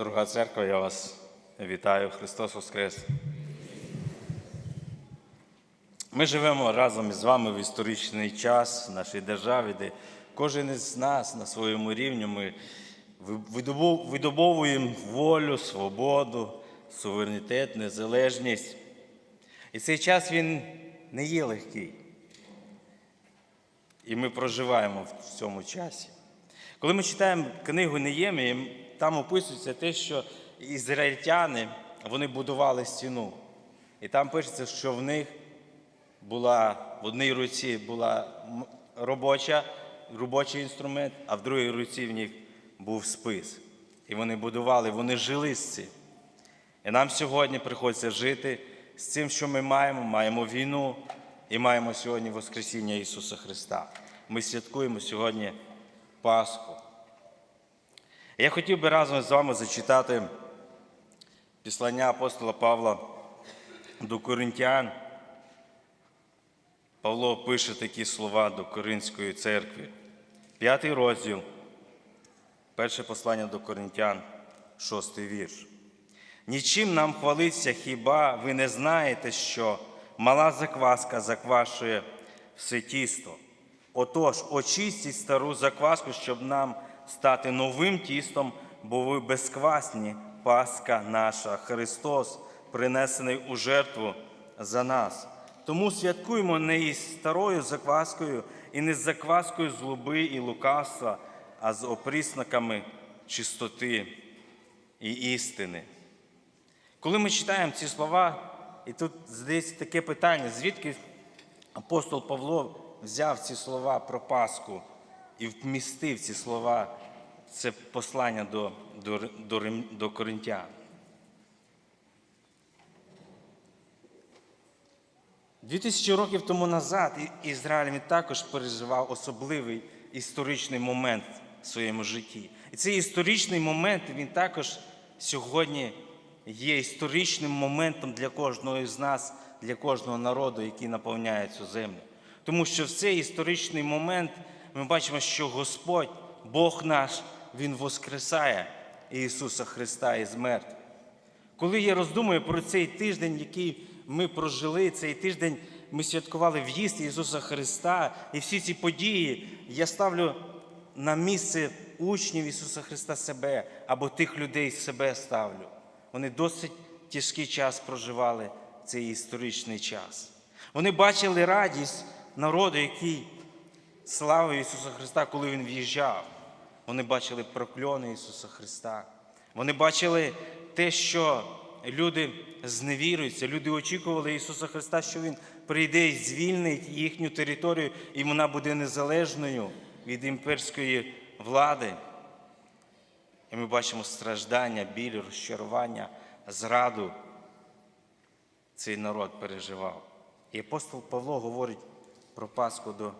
Дорога церква, я вас вітаю, Христос Воскрес. Ми живемо разом із вами в історичний час в нашій державі, де кожен із нас на своєму рівні ми видобовуємо волю, свободу, суверенітет, незалежність. І цей час він не є легкий. І ми проживаємо в цьому часі. Коли ми читаємо книгу Неємії, там описується те, що ізраїльтяни вони будували стіну. І там пишеться, що в них була в одній руці була робоча, робочий інструмент, а в другій руці в них був спис. І вони будували, вони жили з цим. І нам сьогодні приходиться жити з цим, що ми маємо. Маємо війну і маємо сьогодні Воскресіння Ісуса Христа. Ми святкуємо сьогодні Пасху. Я хотів би разом з вами зачитати післання апостола Павла до Коринтян. Павло пише такі слова до Коринської церкви. П'ятий розділ, перше послання до Коринтян, шостий вірш. Нічим нам хвалиться, хіба ви не знаєте, що мала закваска заквашує все тісто. Отож, очистіть стару закваску, щоб нам стати новим тістом, бо ви безквасні, Пасха наша, Христос, принесений у жертву за нас. Тому святкуємо не із старою закваскою і не з закваскою злоби і лукавства, а з опріснаками чистоти і істини. Коли ми читаємо ці слова, і тут здається таке питання, звідки апостол Павло взяв ці слова про Пасху і вмістив ці слова, це послання до, до, до, до Коринтян. Дві тисячі років тому назад Ізраїль також переживав особливий історичний момент в своєму житті. І цей історичний момент він також сьогодні є історичним моментом для кожного з нас, для кожного народу, який наповняє цю землю. Тому що в цей історичний момент ми бачимо, що Господь, Бог наш, Він воскресає Ісуса Христа із мертвих. Коли я роздумую про цей тиждень, який ми прожили, цей тиждень ми святкували в'їзд Ісуса Христа, і всі ці події я ставлю на місце учнів Ісуса Христа себе або тих людей себе ставлю. Вони досить тяжкий час проживали цей історичний час. Вони бачили радість народу, який славив Ісуса Христа, коли Він в'їжджав. Вони бачили прокльони Ісуса Христа. Вони бачили те, що люди зневіруються, люди очікували Ісуса Христа, що Він прийде і звільнить їхню територію, і вона буде незалежною від імперської влади. І ми бачимо страждання, біль, розчарування, зраду. Цей народ переживав. І апостол Павло говорить про Пасху до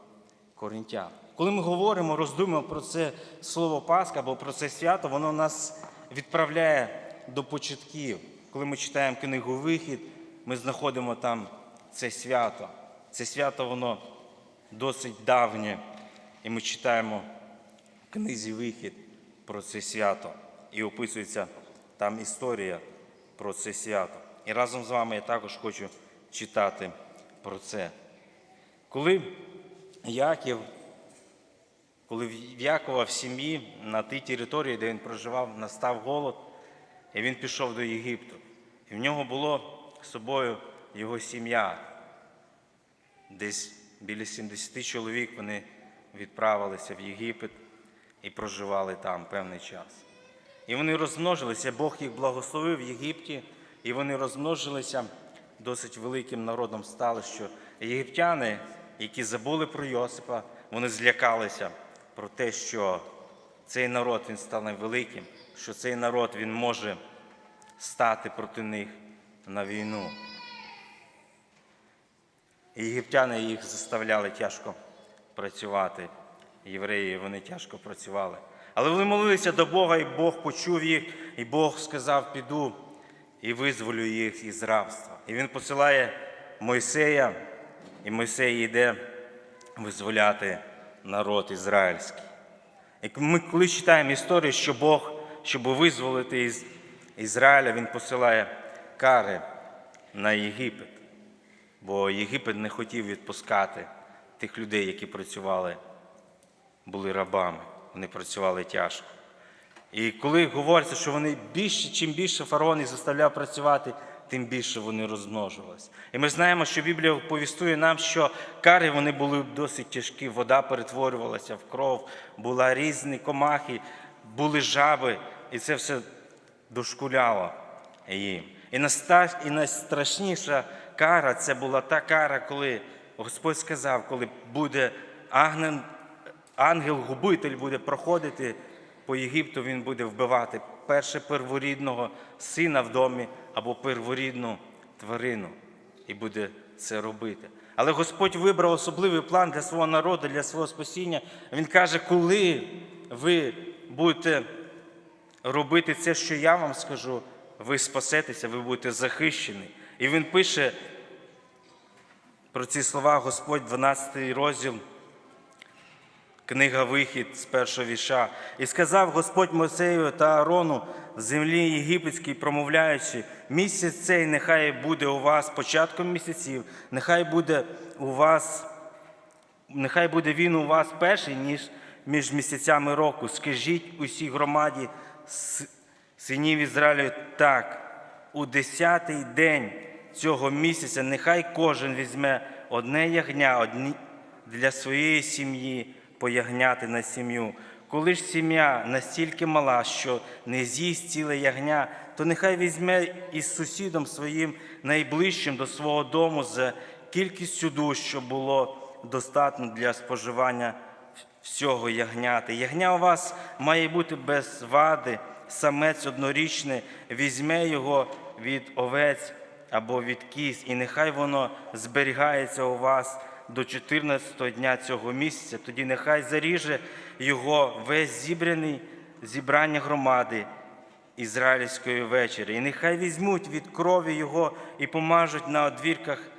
коринтян. Коли ми говоримо, роздумуємо про це слово Пасха або про це свято, воно нас відправляє до початків. Коли ми читаємо книгу Вихід, ми знаходимо там це свято. Це свято, воно досить давнє. І ми читаємо в книзі Вихід про це свято. І описується там історія про це свято. І разом з вами я також хочу читати про це. Коли Яків, коли в Якова в сім'ї на тій території, де він проживав, настав голод, і він пішов до Єгипту. І в нього було з собою його сім'я. Десь біля 70 чоловік вони відправилися в Єгипет і проживали там певний час. І вони розмножилися, Бог їх благословив в Єгипті, і вони розмножилися досить великим народом стали, що єгиптяни, які забули про Йосипа, вони злякалися про те, що цей народ він стане великим, що цей народ він може стати проти них на війну. Єгиптяни їх заставляли тяжко працювати. Євреї вони тяжко працювали. Але вони молилися до Бога, і Бог почув їх, і Бог сказав: піду і визволю їх із рабства. І він посилає Мойсея, і Мойсей йде визволяти народ ізраїльський. І ми коли читаємо історію, що Бог щоб визволити із Ізраїля, він посилає кари на Єгипет, бо Єгипет не хотів відпускати тих людей, які працювали, були рабами, вони працювали тяжко. І коли говориться, що вони більше, чим більше фараон їх заставляв працювати, тим більше вони розмножувалися. І ми знаємо, що Біблія повістує нам, що кари вони були досить тяжкі, вода перетворювалася в кров, була різні комахи, були жаби, і це все дошкуляло їм. І найстрашніша кара це була та кара, коли Господь сказав, коли буде агнен, ангел-губитель буде проходити по Єгипту, він буде вбивати перше перворідного сина в домі або перворідну тварину і буде це робити. Але Господь вибрав особливий план для свого народу, для свого спасіння. Він каже, коли ви будете робити це, що я вам скажу, ви спасетеся, ви будете захищені. І він пише про ці слова Господь, 12 розділ, книга Вихід з першого віша. І сказав Господь Мойсею та Аарону в землі єгипетській, промовляючи, місяць цей нехай буде у вас початком місяців, нехай буде у вас, нехай буде він у вас перший, ніж між місяцями року. Скажіть усій громаді синів Ізраїлю так, у десятий день цього місяця нехай кожен візьме одне ягня одні, для своєї сім'ї поягняти на сім'ю. Коли ж сім'я настільки мала, що не з'їсть ціле ягня, то нехай візьме із сусідом своїм найближчим до свого дому за кількістю душ, що було достатньо для споживання всього ягняти. Ягня у вас має бути без вади, самець однорічний, візьме його від овець або від кіз, і нехай воно зберігається у вас до 14-го дня цього місяця. Тоді нехай заріже його весь зібраний зібрання громади ізраїльської вечері. І нехай візьмуть від крові його і помажуть на одвірках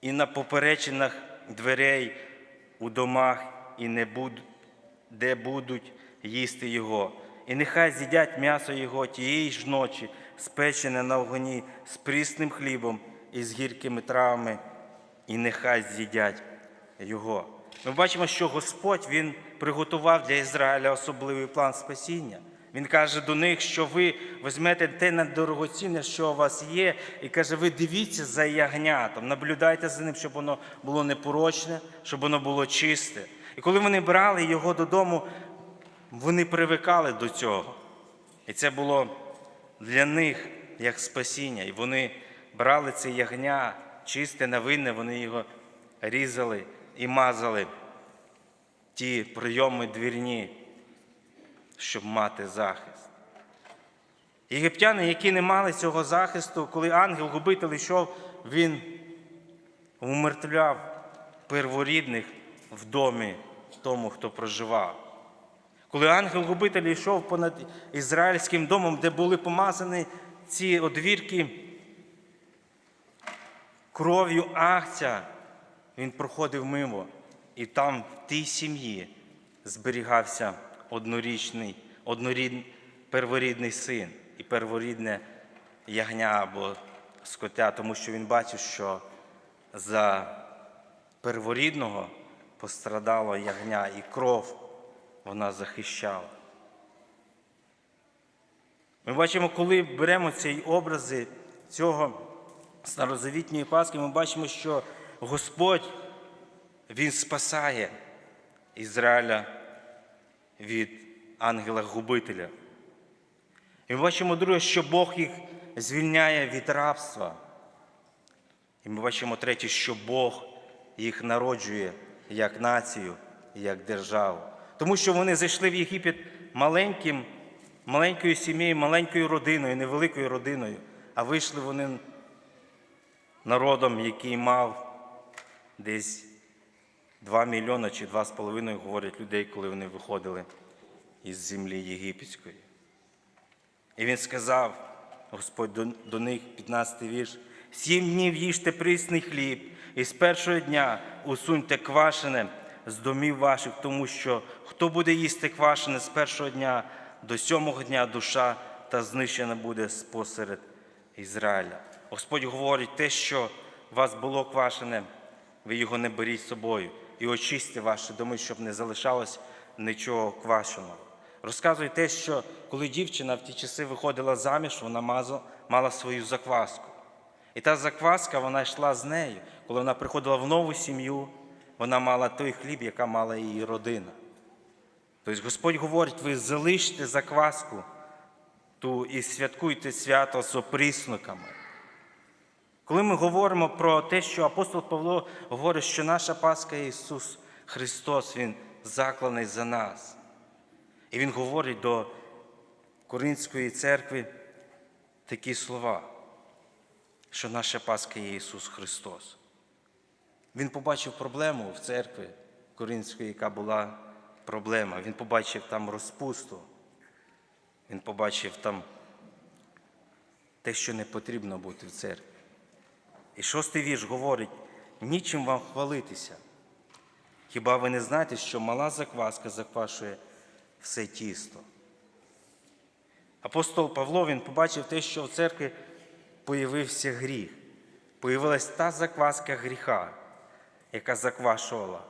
і на поперечинах дверей у домах, і не буд, де будуть їсти його. І нехай з'їдять м'ясо його тієї ж ночі, спечене на вогні з прісним хлібом і з гіркими травами, і нехай з'їдять його. Ми бачимо, що Господь Він приготував для Ізраїля особливий план спасіння. Він каже до них, що ви візьмете те наддорогоцінне, що у вас є, і каже, ви дивіться за ягнятом, наблюдайте за ним, щоб воно було непорочне, щоб воно було чисте. І коли вони брали його додому, вони привикали до цього. І це було для них як спасіння. І вони брали це ягня, чисте, невинне, вони його різали і мазали ті прийоми двірні, щоб мати захист. Єгиптяни, які не мали цього захисту, коли ангел-губитель йшов, він умертвляв перворідних в домі тому, хто проживав. Коли ангел-губитель йшов понад ізраїльським домом, де були помазані ці одвірки кров'ю агця, він проходив мимо, і там в тій сім'ї зберігався однорічний, однорід, перворідний син і перворідне ягня або скотя, тому що він бачив, що за перворідного пострадало ягня і кров вона захищала. Ми бачимо, коли беремо ці образи цього старозавітньої Пасхи, ми бачимо, що Господь Він спасає Ізраїля від ангела-губителя. І ми бачимо, друге, що Бог їх звільняє від рабства. І ми бачимо третє, що Бог їх народжує як націю, як державу. Тому що вони зайшли в Єгипет маленьким, маленькою сім'єю, маленькою родиною, невеликою родиною, а вийшли вони народом, який мав десь 2 мільйони чи 2,5, говорять людей, коли вони виходили із землі єгипетської. І він сказав, Господь до, них, 15 вірш, сім днів їжте прісний хліб, і з першого дня усуньте квашене, з домів ваших, тому що хто буде їсти квашене з першого дня до сьомого дня душа та знищена буде спосеред Ізраїля. Господь говорить те, що у вас було квашене, ви його не беріть з собою і очистьте ваші доми, щоб не залишалось нічого квашеного. Розказує те, що коли дівчина в ті часи виходила заміж, вона мазо- мала свою закваску. І та закваска, вона йшла з нею. Коли вона приходила в нову сім'ю, вона мала той хліб, яка мала її родина. Тобто Господь говорить, ви залиште закваску ту і святкуйте свято з опрісниками. Коли ми говоримо про те, що апостол Павло говорить, що наша Пасха Ісус Христос, Він закланий за нас. І Він говорить до Коринської церкви такі слова, що наша Пасха є Ісус Христос. Він побачив проблему в церкві Коринської, яка була проблема. Він побачив там розпусту. Він побачив там те, що не потрібно бути в церкві. І шостий вірш говорить: нічим вам хвалитися. Хіба ви не знаєте, що мала закваска заквашує все тісто? Апостол Павло він побачив те, що в церкві появився гріх. Появилась та закваска гріха, яка заквашувала.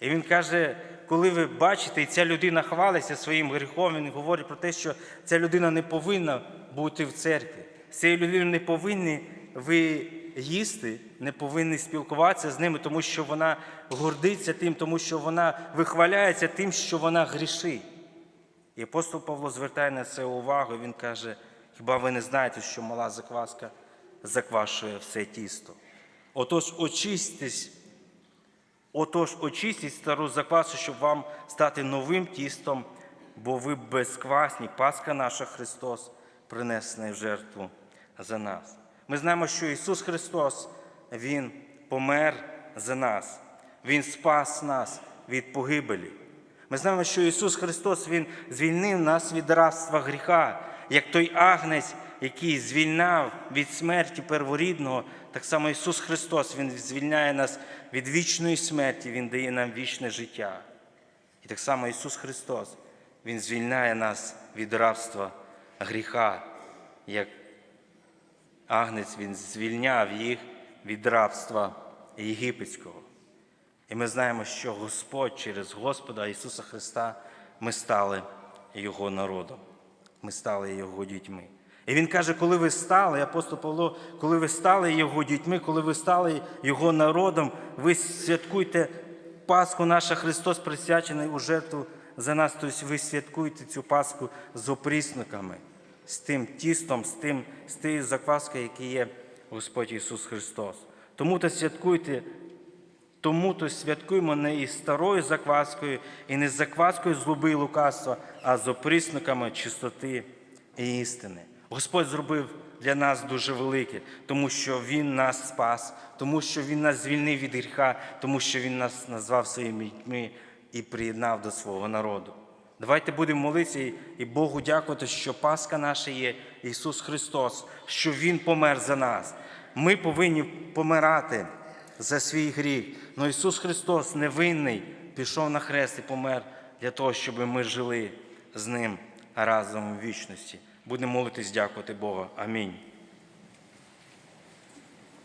І він каже, коли ви бачите, і ця людина хвалиться своїм гріхом, він говорить про те, що ця людина не повинна бути в церкві. З цією людиною не повинні ви їсти, не повинні спілкуватися з ними, тому що вона гордиться тим, тому що вона вихваляється тим, що вона грішить. І апостол Павло звертає на це увагу, він каже: хіба ви не знаєте, що мала закваска заквашує все тісто? Отож, очистись, отож, очистіть стару заквасу, щоб вам стати новим тістом, бо ви безквасні, Пасха наша Христос, принесений в жертву за нас. Ми знаємо, що Ісус Христос, Він помер за нас, Він спас нас від погибелі. Ми знаємо, що Ісус Христос Він звільнив нас від рабства гріха, як той агнець, який звільняв від смерті перворідного, так само Ісус Христос Він звільняє нас від вічної смерті, Він дає нам вічне життя. І так само Ісус Христос, Він звільняє нас від рабства гріха, як агнець Він звільняв їх від рабства єгипетського. І ми знаємо, що Господь через Господа Ісуса Христа ми стали Його народом, ми стали Його дітьми. І Він каже, коли ви стали, апостол Павло, коли ви стали Його дітьми, коли ви стали Його народом, ви святкуйте Пасху наша Христос, присвячений у жертву за нас. Тобто ви святкуєте цю Пасху з опрісниками, з тим тістом, з, тим, з тією закваскою, який є Господь Ісус Христос. Тому то святкуйте тому то святкуємо не із старою закваскою і не з закваскою злоби і лукавства, а з оприсниками чистоти і істини. Господь зробив для нас дуже велике, тому що Він нас спас, тому що Він нас звільнив від гріха, тому що Він нас назвав своїми дітьми і приєднав до свого народу. Давайте будемо молитися і- Богу дякувати, що Пасха наша є Ісус Христос, що Він помер за нас. Ми повинні помирати за свій гріх. Но Ісус Христос невинний пішов на хрест і помер для того, щоб ми жили з Ним разом у вічності. Будемо молитись, дякувати Бога. Амінь.